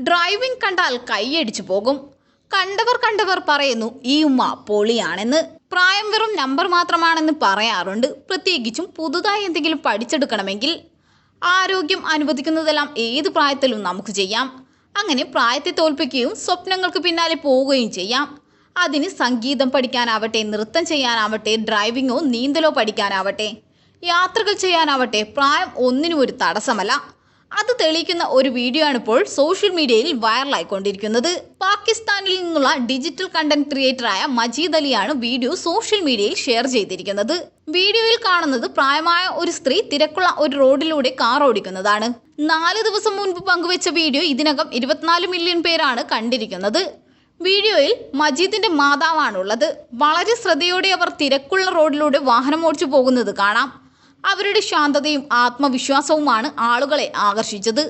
Driving കണ്ടാൽ കൈയടിച്ചു പോകും. കണ്ടവർ കണ്ടവർ പറയുന്നു ഈ ഉമ്മ പൊളിയാണെന്ന്. പ്രായം വെറും നമ്പർ മാത്രമാണെന്ന് പറയാറുണ്ട്. പ്രത്യേകിച്ചും പുതുതായി എന്തെങ്കിലും പഠിച്ചെടുക്കണമെങ്കിൽ. ആരോഗ്യം അനുവദിക്കുന്നതെല്ലാം ഏത് പ്രായത്തിലും നമുക്ക് ചെയ്യാം. അങ്ങനെ പ്രായത്തെ തോൽപ്പിക്കുകയും സ്വപ്നങ്ങൾക്ക് പിന്നാലെ പോവുകയും ചെയ്യാം. അതിന് സംഗീതം പഠിക്കാനാവട്ടെ നൃത്തം ചെയ്യാനാവട്ടെ ഡ്രൈവിങ്ങോ നീന്തലോ പഠിക്കാനാവട്ടെ യാത്രകൾ ചെയ്യാനാവട്ടെ പ്രായം ഒന്നിനും ഒരു തടസ്സമല്ല. അത് തെളിയിക്കുന്ന ഒരു വീഡിയോ ആണ് ഇപ്പോൾ സോഷ്യൽ മീഡിയയിൽ വൈറലായിക്കൊണ്ടിരിക്കുന്നത് പാകിസ്ഥാനിൽ നിന്നുള്ള ഡിജിറ്റൽ കണ്ടന്റ് ക്രിയേറ്റർ ആയ മജീദ് അലിയാണ് വീഡിയോ സോഷ്യൽ മീഡിയയിൽ ഷെയർ ചെയ്തിരിക്കുന്നത്. വീഡിയോയിൽ കാണുന്നത് പ്രായമായ ഒരു സ്ത്രീ തിരക്കുള്ള ഒരു റോഡിലൂടെ കാർ ഓടിക്കുന്നതാണ്. നാല് ദിവസം മുൻപ് പങ്കുവച്ച വീഡിയോ ഇതിനകം ഇരുപത്തിനാല് മില്യൺ പേരാണ് കണ്ടിരിക്കുന്നത്. വീഡിയോയിൽ മജീദിന്റെ മാതാവാണുള്ളത്. വളരെ ശ്രദ്ധയോടെ അവർ തിരക്കുള്ള റോഡിലൂടെ വാഹനം ഓടിച്ചു പോകുന്നത് കാണാം. അവരുടെ ശാന്തതയും ആത്മവിശ്വാസവുമാണ് ആളുകളെ ആകർഷിച്ചത്.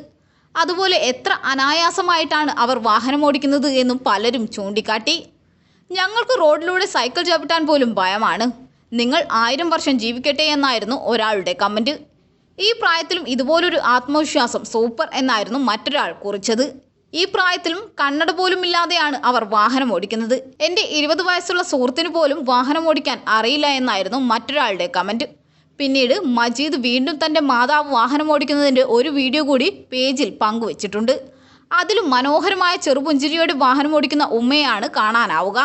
അതുപോലെ എത്ര അനായാസമായിട്ടാണ് അവർ വാഹനം ഓടിക്കുന്നത് എന്നും പലരും ചൂണ്ടിക്കാട്ടി. ഞങ്ങൾക്ക് റോഡിലൂടെ സൈക്കിൾ ചവിട്ടാൻ പോലും ഭയമാണ്. നിങ്ങൾ ആയിരം വർഷം ജീവിക്കട്ടെ എന്നായിരുന്നു ഒരാളുടെ കമന്റ് ഈ പ്രായത്തിലും ഇതുപോലൊരു ആത്മവിശ്വാസം സൂപ്പർ എന്നായിരുന്നു മറ്റൊരാൾ കുറിച്ചത്. ഈ പ്രായത്തിലും കണ്ണട പോലും ഇല്ലാതെയാണ് അവർ വാഹനം ഓടിക്കുന്നത്. എന്റെ ഇരുപത് വയസ്സുള്ള സുഹൃത്തിന് പോലും വാഹനം ഓടിക്കാൻ അറിയില്ല എന്നായിരുന്നു മറ്റൊരാളുടെ കമന്റ് പിന്നീട് മജീദ് വീണ്ടും തന്റെ മാതാവ് വാഹനം ഓടിക്കുന്നതിന്റെ ഒരു വീഡിയോ കൂടി പേജിൽ പങ്കുവച്ചിട്ടുണ്ട്. അതിലും മനോഹരമായ ചെറുപുഞ്ചിരിയോടെ വാഹനം ഓടിക്കുന്ന ഉമ്മയാണ് കാണാനാവുക.